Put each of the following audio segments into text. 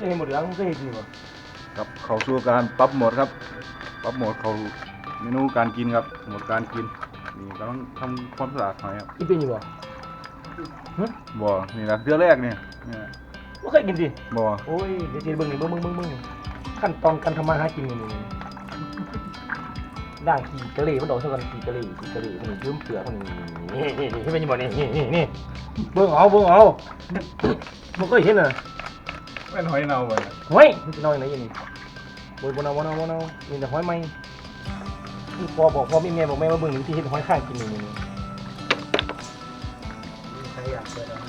จะเห็นหมดแล้วมึงก็เห็นดีป่ะครับเข้าสู่การปรับโหมดครับ ปรับโหมดเข้าเมนูการกินครับโหมดการกินนี่กำลังทำความสะอาดหอยครับกินเป็นอยู่ป่ะบ่นี่นะเดือนแรกเนี่ยเนี่ยไม่เคยกินสิบ่โอ้ยเดี๋ยวเจเบิ่งนี่เบิ่งเบิ่งเบิ่งเบิ่งขั้นตอนการทำมาหากินนี่นี่ด่างขี่กะหรี่มันดอกเท่ากันขี่กะหรี่ขี่กะหรี่มันยืมเสือมันนี่นี่นี่ที่เป็นอยังบ่นี่นี่นี่นี่เบิ่งเอาเบิ่งเอามันก็เห็นอะ แม่นหอยเน่าบ่เนี่ยห้อยมันจะนอนไหนอยังนี่บนบนเอาบนเอาบนเอานี่แต่ห้อยไหมนี่พอบอกพ่อแม่แม่บอกแม่ว่าเบิ่งนี่ที่เห็นห้อยข้างกินนี่นี่นี่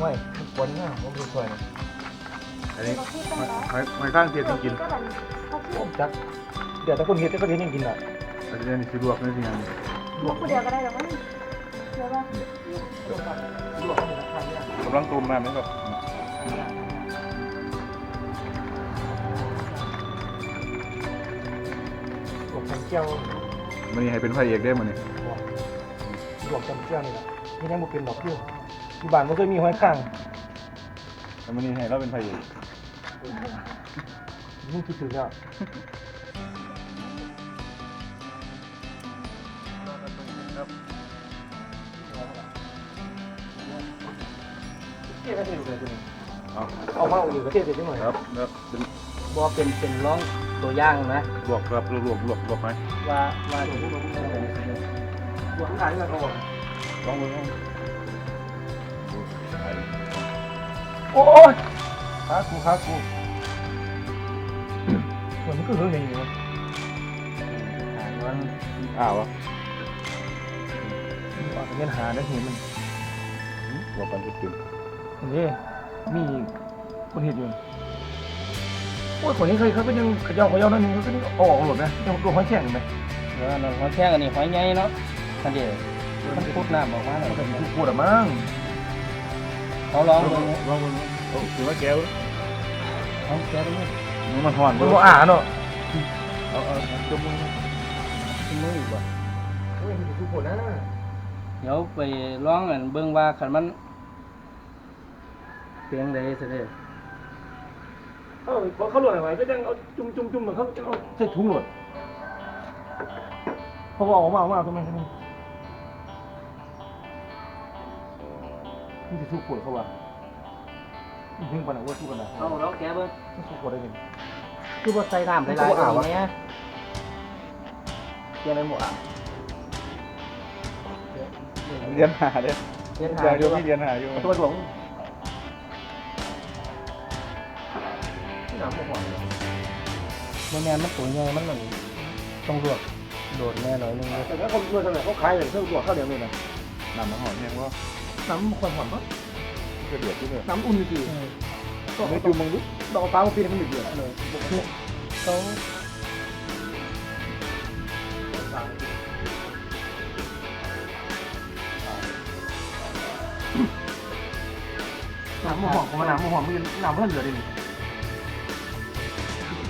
ห้อยปนหน้าผมดูสวยนะอันนี้หอยหอยหอยข้างเทียนจริงผมจักเดี๋ยวแต่คนเห็นแต่คนเห็นยังกินอะๆอันนี้นี่คือลวกนี่สิอันนี้ผู้เดียวก็ได้หรอวะเดี๋ยวว่ากำลังต้มน้ำนะครับ เจียวมันนี่ให้เป็นพระเอกได้มันนี่หลวกจำเจียวนี่แหละนี่ยังบ่เป็นดอกคือที่บ้านมันเคยมีห้อยข้างแต่มันนี่ให้เราเป็นพระเอกยิ่งคิดถึงอะเทียบไม่ใช่เลยตัวนี้เอาเอามาอยู่กับเทียบเสร็จได้ไหมครับแล้วเป็นบ่เป็นเป็นร้อง ตัวอย่างนะลวกครับลวกลวกลวกไหมว่าว่าหัวข้างนี่มันก่อนลองดูลองโอ้ยขากูขากูเหมือนมันก็เรื่องอย่างนี้มันอ้าววะว่าเงินหาได้เห็นมันลวกกันจุดอันนี้มีคนเห็นอยู่ โอ้ยคนนี้เคยเขาก็ยังขย่อขย่อนั่นนึงเขาก็ยังเอาออกหมดนะยังตัวห้อยแข็งไหมเออนั่นหอยแข้งอันนี้หอยใหญ่เนาะอันเดียวมันพุดน้ำออกมาหน่อยมันเป็นผู้ปวดอะมั้งเขาลองลดูองลองดูโอ้ถือว่าแก้วเขาแก้ตรงนี้มันห่อนมันบ่อ่าเนาะเอาเอาจมมือขึ้นมืออีกบ่โอ้ยมันเป็นผู้ปวดนะเดี๋ยวไปลองอันเบิ่งว่าคันมันเพียงใดซะเด้อ เออพอเขาหลดอะไรก็ยังเอาจุ่มจุ่มจุ่มเหมือนเขาจะเอาใส่ถุงหลดเขาบอกออกมาออกมาทำไมทำไมนี่จะสู้ปวดเขาวะนี่เพิ่งปันว่าสู้กันนะเอาลองแก้เบิ่งสู้ปวดได้ยังคือบ่ใส่น้ำหลายๆกว่านี้แหมเกี่ยวในหมดอะเรียนหาเด้เรียนหาเรียนออยู่ยู่ที่เรียนหาอยู่ตัวหลวง น้ำพวกหวานบ่แม่นมันตัวใหญ่มันนั่นต้องลวกโดดแน่หน่อยนึงเลยแต่ถ้าเขาเมื่อสมัยเขาขายอย่างเครื่องตัวข้าวเหนียวเลยนะน้ำมันหอมแห้งว่าน้ำความหอมปะก็เดือดที่เลยน้ำอุ่นจริงอืมก็ไม่จุ่มมึงดิดอกฟ้ามันปีนมันเดือดเลยเขาน้ำมันหอมของมันน้ำมันหอมมันน้ำมันเหลือดิ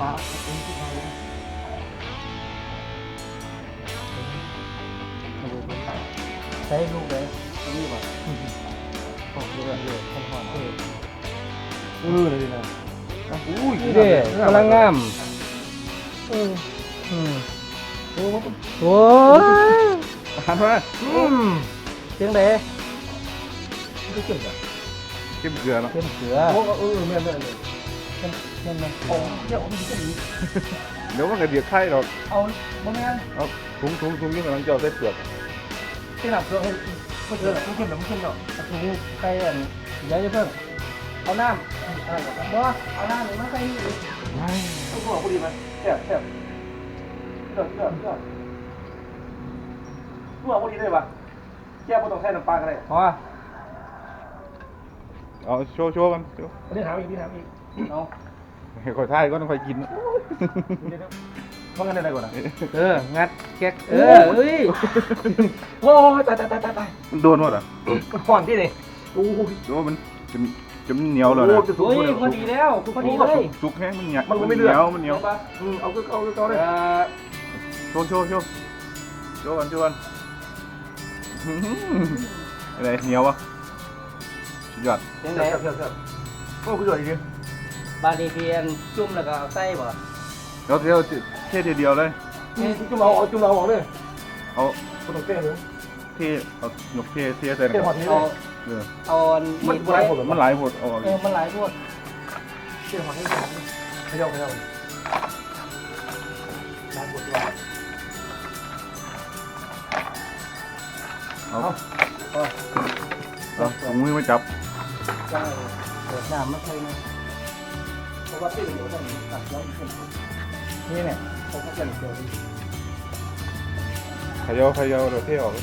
ฟ้าใช้ลูกเลยนี่ป่ะของเรือเรือคนหอนเออเออเลยนะอุ้ยเด้กกำลังงามเอออืมโอ้โอ้ยหันมาอืมเสียงเด้ก็เก่งอะเก็บเกลือเนาะเสียงเสือโอ้เออแม่แม่เลย เสียงเสียงมันโอ้เดี๋ยวมันจะมีเดี๋ยวมันก็เดือดไข่หรอกเอาบ่แม่นเอาถุงถุงถุงนี่กำลังจะเอาใส่เปลือกที่หนักเพื่อให้ก็เจอมันเข้มมันเข้มเนาะถุงใส่อันเดี๋ยวจะเพิ่งเอาน้ำบ่เอาน้ำหรือมาใส่นี่อีกต้องบอกกูดีไหมแซ่บแซ่บเลือดเลือดเลือดกูบอกกูดีได้ปะแก้วไม่ต้องใช้น้ำปลาก็ได้พอเอาโชว์โชว์กันโชว์อันนี้ถามอีกนี่ถามอีก เอาให้คอยท่ายก็ต้องคอยกิน เดี๋ยวว่างั้นได้ก่อนนะเออ งัดแก๊กเออเอ้ยโอ้ยตายตายตายตายตายมันโดนหมดอะมันก่อนที่นี่โอ้ยดูว่ามันจะจะมันเหนียวแล้วนะจะสูงโอ้ยเลยพอดีแล้วพอดีเลยสุกแห้งมันเหนียวมันก็ไม่เหเลือนีดยวมันเหนียวอืมเอาก็เอาก็เอาเลยเอ่อโชว์โชว์โชว์โชว์กันโชว์กันอื้อหืออะไรเหนียววะสุดยอดเสียงเสีไหนยบเสียบเสียบโอ้กูจ่อยอีกที บาดนีเพียนจุ่มแล้วก็เอาใส่บ่เดี๋ยวเดี๋ยวเททีเดียวเลย จุ่มเอาเอาจุ่มเอาออกเลยเอาคนต้องเต้นเลยเทเอาหยกเทเทใส่เต้นหอดนี้เลเอายเออเอาอันมันดบ่ได้หมดเหรอมันหลายหดเอาออกเออมันหลายพวกเต้นหอดนี้ขยับขยับร้านบดว่าเอาก็เอาถุงมือมาจับได้เปิดน้ำมาใส่นะ เพราะว่าที่เหลือต้องตัดแล้วอีกคนนี่เนี่ยเขาก็จะเหลือดีเขย่าเขย่าเดี๋ยวเทออก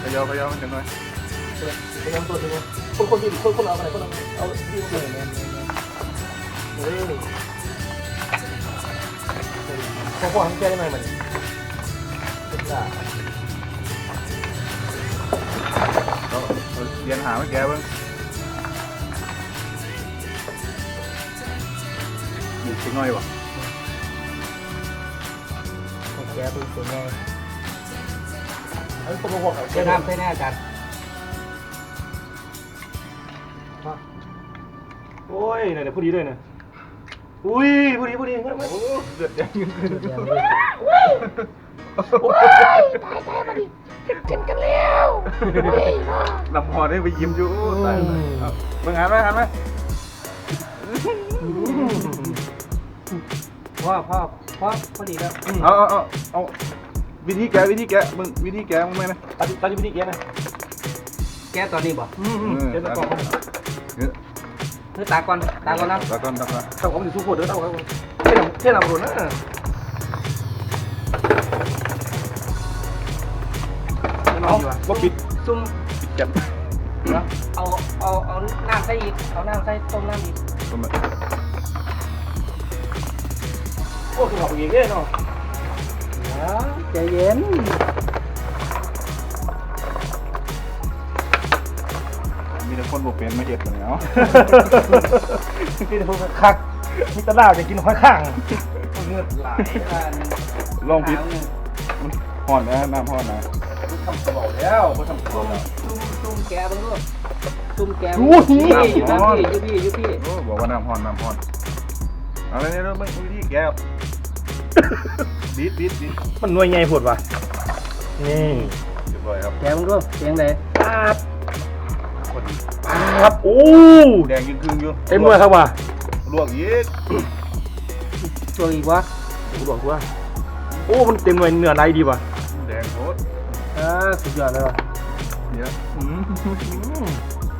เขย่าเขย่ามันจังหน่อยขยับตัวจริงคนคนที่คนคนเอาอะไรคนเอาเอาที่เลยเนี่ยเฮ้ยพอพอให้แก้ได้ไหมมันเป็นจ้าเอา เอาเรียนหามาแกเบิ่งอยู่ชิ้นน้อยวะแกเป็นตัวใหญ่อันนี้คนมาบอกเขาใส่น้ำใส่แน่กันโอ้ยเนี่ยพูดดีด้วยนะอุ้ยพูดดีพูดดีไม่ไม่เดือดแดงขึ้นขึ้น โอ้ยตายตายมาดิเจ็บกันแล้ว ลำพอได้ไปยิ้มอยู่ตายเอาเบิ่งหันไหมหันไหมพ่อพ่อพ่อพอดีแล้วเอาเอาเอาเอาวิธีแกะวิธีแกะมึงวิธีแกะมึงไหมนะตัดตัดวิธีแกนะแกตอนนี้บ่เดี๋ยวตะกอนเออคือตาก่อนตาก่อนนะตะกอนตะกอน ตะกอนจะสู้โคตรเด้อตะกอนเท่นเท่นเอาโดนนะ เอาว่าปิดซุ่มปิดแก๊สเอาเอาเอาน้ำใส่อีกเอาน้ำใส่ต้มน้ำอีกต้มเลยโอ้คือเขาอีกเนาะใจเย็นมีแต่คนบอกเป็นมาเห็ดเหมือนเนาะกินพวกคักมีตะลาจะกินห้อยข้างเงือดไหลลองพิษมันห่อนนะน้ำห่อนนะ ทำกระบอกแล้วเขาทำกระบซุ่อกมแล้ว ซุ่มซุ่มแกบ้างลูกซุ่มแกโอ้โหอยู่นะพี่อยู่พี่อยู่พี่โอ้บอกว่าน้ำห่อนน้ำห่อนเอาเลยเนี่ยเราไม่วิธีแกะบีดบีดบีดมันหน่วยใหญ่ผดว่ะนี่เรียบร้อยครับแกบ้างลูกเสียงไหนปั๊บปั๊บโอ้แดงยิ่งครึ่งอยู่เต็มเลยครับว่ะลวกยีกตัวอีกวะกูบอกว่าโอ้ มันเต็มเลยเนื้อไรดีว่ะแดงโคตร อ่าสุดยอดเลยว่ะเยอะ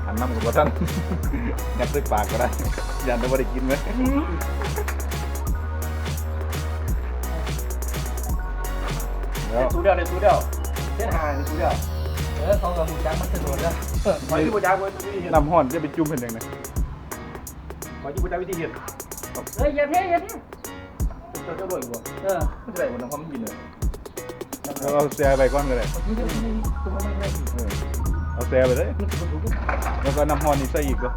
หันน้ำกับท่านยัดด้วยปากก็ได้ยันได้ว่าได้กินไหมแล้วสูเดียวเลยสูเดียวเส้นหางสูเดียวเออเขากับหูจักมันสนุกนะหอยที่บูชาไว้วิธีเห็ดน้ำห่อนจะไปจุ่มเป็นยังไงหอยที่บูชาวิธีเห็ดเฮ้ยอย่าเท่อย่าเท่เจ้าเจ้าด้วยกูเออไม่ใช่วันน้ำความกินเลย เราเอาแซ่ไปก้อนก็ได้เอาแซ่ไปเลยแล้วก็น้ำหอนนี่ใส่อีกก็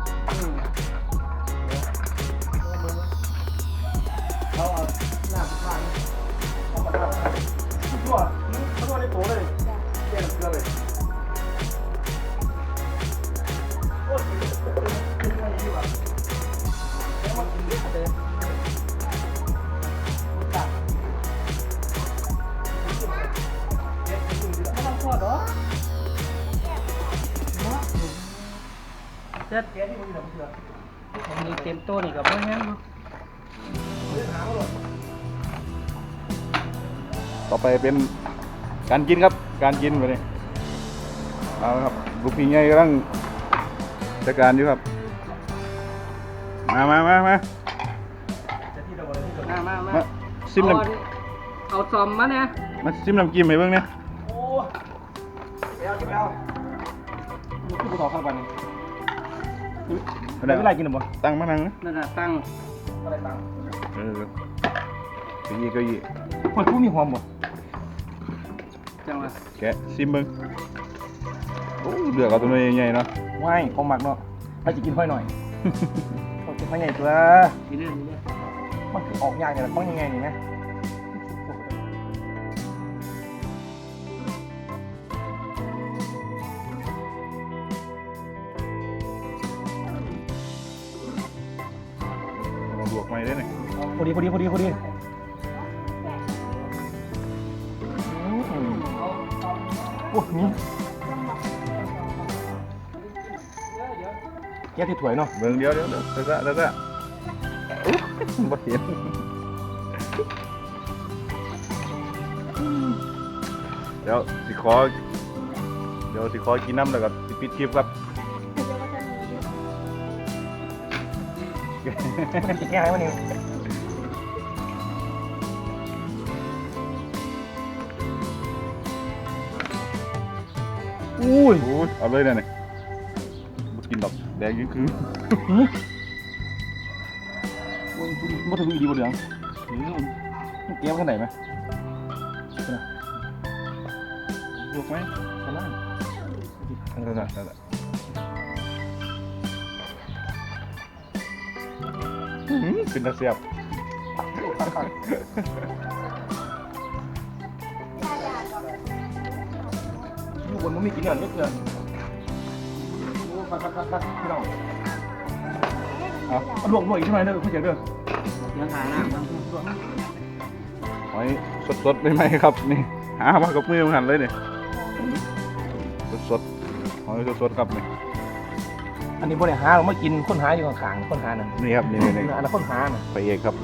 เจ็ดแกที่มันอยู่ในเกลือมันมีเต็มตัวนี่กับพ่อแห้งอยู่ต่อไปเป็นการกินครับ การกินไปนี่เอาละครับลูกพี่ใหญ่กำลังจัดการอยู่ครับ มามามามาจะที่เราอะไรที่เรามามามามาซิมน้เอาเอาซอมมาเนี่ยำมาซิมน้ำจิ้มให้เบิ่งเนี่ยโอ้ไปเอาไปเอาลูกที่ภูเขาข้างบ้านนี่ ได้เวลากินหรือเปล่าตั้งมานั่งนะนั่นน่ะตั้งอะไรต่างเออก็ยี่ก็ยี่คนผู้มีความบ่จังหวะแกะซิมเบิ่งโอ้เลือกเอาตัวใหญ่ๆเนาะไม่ของหมักเนาะให้จะกินห้อยหน่อยเขากินห้อยใหญ่ตัวทีเรื่อยทีเรื่อยมันคือออกยากอย่างไรบ้างยังไงนี่นะ วกไหมได้เนี่ยพอดีพอดีพอดีพอดีอืมโอ้นี่แกที่ถวยเนาะเบิ่งเดี๋ยวเดี๋ยวเดี๋ยวเดี๋ยวเดี๋ยวเดี๋ยวบ่เห็นเดี๋ยวสิขอเดี๋ยวสิขอกินน้ำแล้วก็สิปิดคลิปครับ มันจะแก้ให้มันนี่อุ้ยโอ้ยเอาเลยเนี่ยนี่บ่กินดอกแดงยิ่งคือมันถึงอีดีบ่เหลืองมันแก้วขนาดไหนไหมลวกไหมขนาดนั่นแหละนั่น เป็นตาเสียบอยู่บนมันมีกินเงินไม่เกินโอ้คักคักคักคักพี่น้องเอาเอาลวกลวกอีกใช่ไหมเด้อคุณเจ๋อเด้อยังหาหน้ามันหอยสดๆได้ไหมครับนี่หามากับมือมันหันเลยเนี่ยสดๆหอยสดๆครับนี่ อันนี้บ่ได้หาเรามากินคนหาอยู่ข้างๆคนหานั่นนี่ครับนี่นี่นี่อันนั้นคนหาน่ะไปเอกครับ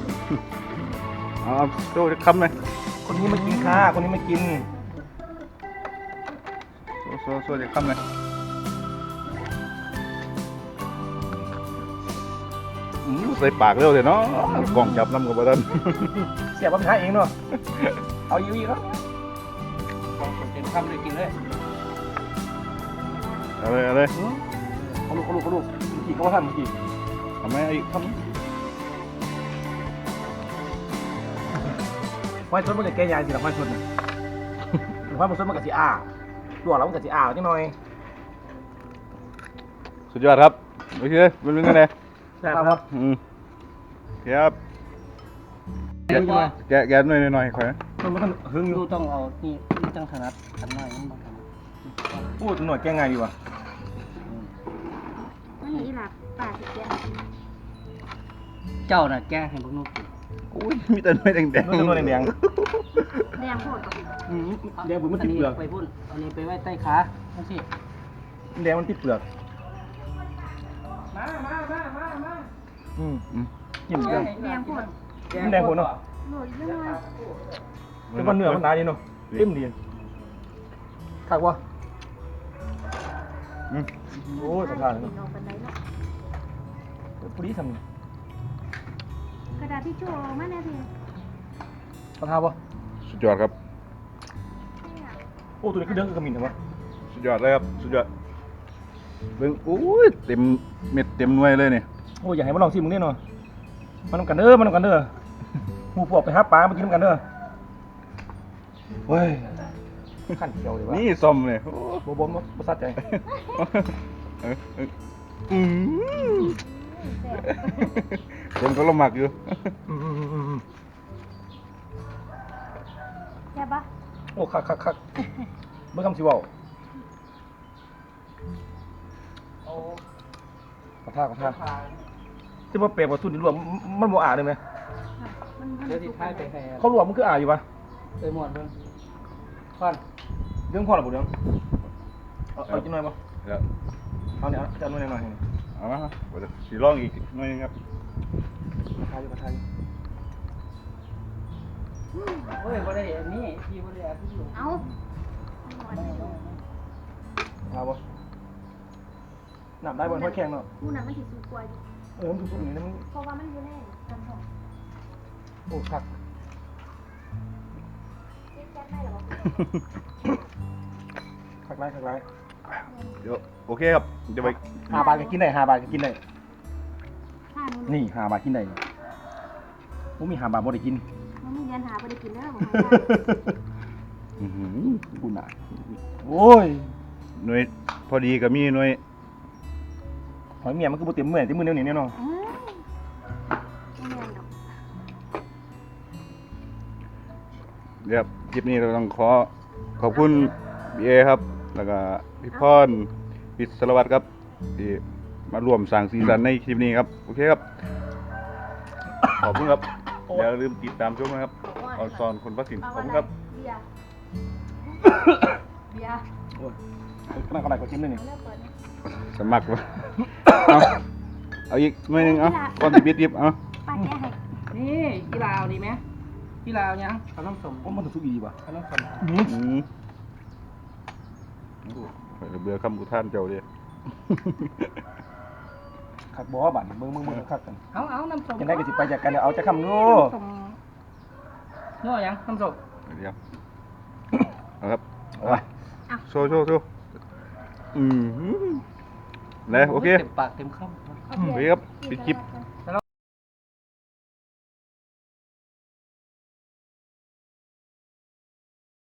เอาเอาโจ้จะคำเลยคนนี้มากินค่ะคนนี้มากินโซ่โซ่โซ่จะคำเลยอื้อใส่ปากเร็วเลยเนาะกล่องจับน้ำกับบัตันเสียบปัญหาเองเนาะเอาอยู่อีกครับของคนเป็นคำเลยกินเลย เอาเลยเอาเลย เอาลูกเอาลูกเอาลูกกี่ก็ว่าท่านกี่ทำไมไอ้คไฟสดมันจะแก้ยายสิหรอไฟสดน่ะไฟมันสดมันก็สิอ้าลวกแล้วมันก็สิอ้าจังหน่อยำสุดยอดครับโอเคเป็นยังไงเนี่ยแซ่บครับอืมครับแกะแกะแกะหน่อยหน่อยๆค่อยนะมันมันหึงอยู่ดูต้องเอานี่นี่ต้องถนัดขันหน่อยมันบ่ถนัดพูดหน่อยแก้ง่ายดีว่ะ ป่าสิแกเจ้าน่ะแก้ให้พวกนู้นกินอุ้ยมีแต่หน่วยแดงแดงมันจะนวลแดงแดงโหดอืมแดงบุ๋มมันอัตินดนี้เปลือกไปพุ่นอันนี้ไปไว้ใต้ขาจังซี่แดงมันติดเปลือกมามามามามาอืมอืมกินเปลือกแดงโหดมันแดงโหดเนาะโหดเรื่องว่าเป็นมันเนื้อมันหนาดีเนาะเต็มดีคักวะอืมโอ้ยสะพานลงบันไดเนาะ ปุริทำกระดาษที่โชว์มาแน่พี่สะพานปะสุดยอดครับ โอ้ตัวนี้ก็เดือดกับกระมินเหรอวะสุดยอดเลยครับ สุดยอดเบิ่งอุ้ยเต็มเม็ดเต็มหน่วยเลยเนี่ยโอ้ยอยากให้มาลองชิมมึงแน่นอนมันนำกันเด้อมันนำกันเด้อหมูพวกไปหาปลามากินนำกันเด้อเว้ยขั้นเขียวเลยวะนี่ซ่อมเลยโอ้โบโบมบ่สัดใจ เออเอออืม คนก็ละหมักอยู่อืมอืมอืมอืมใช่ปะโอ้คักคักคักเมื่อคำสิเว่าเอากระทากกระทาที่ว่าเปรียบกับทุนรวมมันบ่อ่านเลยไหมมันเดี๋ยวสิท้ายไปให้เขารวมมันคืออ่านอยู่ปะไปหมดเบิ่งก่อนเรื่องพ่อหรือบ่เรื่องเอาเอาจังหน่อยปะเดี๋ยวเอาเนี่ยจะเอาหน่อยหน่อย เอามาเดี๋ยวสีร่องอีกหน่อยนึงครับกระทาอยู่กระทาอยู่เฮ้ยบ่ได้อันนี้ที่บ่ได้อันที่อยู่เอากระทาปะหนับได้บนห้อยแข้งเนาะผู้นั้นมันสิสูงกว่าอยู่เออมันถูกๆอย่างนี้นะมันเพราะว่ามันอยู่ในกันสองโอ้คักเจ๊แจ๊คได้หรอคักไรคักไร เดี๋ยวโอเคครับจะไปหาบาทก็กินได้หาบาทก็กินได้ข้านู้นนี่หาบาทกินได้ผมมีหาบาทบ่ได้กินมันมีเรียนหาไปได้กินแล้วผมอื้อหือกูหนาโอ้ยหน่วยพอดีกับมีหน่วยหอยเมียมันก็บ่เต็มเมื่อยเต็มมือเดียวนี่แน่นอนเอ้ยไม่เรียนหรอกเดี๋ยวคลิปนี้เราต้องขอขอบคุณพี่เอครับ แล้วก็ พี่พรพี่สารวัตรครับที่มาร่วมสร้างสีสันในคลิปนี้ครับ โอเคครับ ขอบคุณครับ อย่าลืมติดตามชมนะครับออนซอนคนพักถิ่นขอบคุณครับ เบียร์เบียร์โอ้ยนั่งกระไรก็จิ้มเลยนี่เลิกเปิดนะสมัครวะเอาเอาอีกหน่อยหนึงเอาก่อนที่ปิดยิบเอาป้าแก้ให้นี่กีฬาเอาดีไหมกีฬาเอายังเอาน้ำส้มโอ้มันถูกอีป่ะเอาน้ำส้มอืมอืมโอ้ข่อยก็ เบื่อคำอุทานเจ้าเดียขักบ่บาดนี่เบิ่งเบิ่งเบิ่งคักกันเอาเอาน้ำส้มยังได้ก็สิไปจากกันเดี๋ยวเอาจะคำนู้น้ำส้มนัวยังน้ำส้มเดี๋ยวเอาครับเอาโชว์โชว์โชว์อืมเลยโอเค เต็มปากเต็มคำ โอโอเคครับปิดคลิป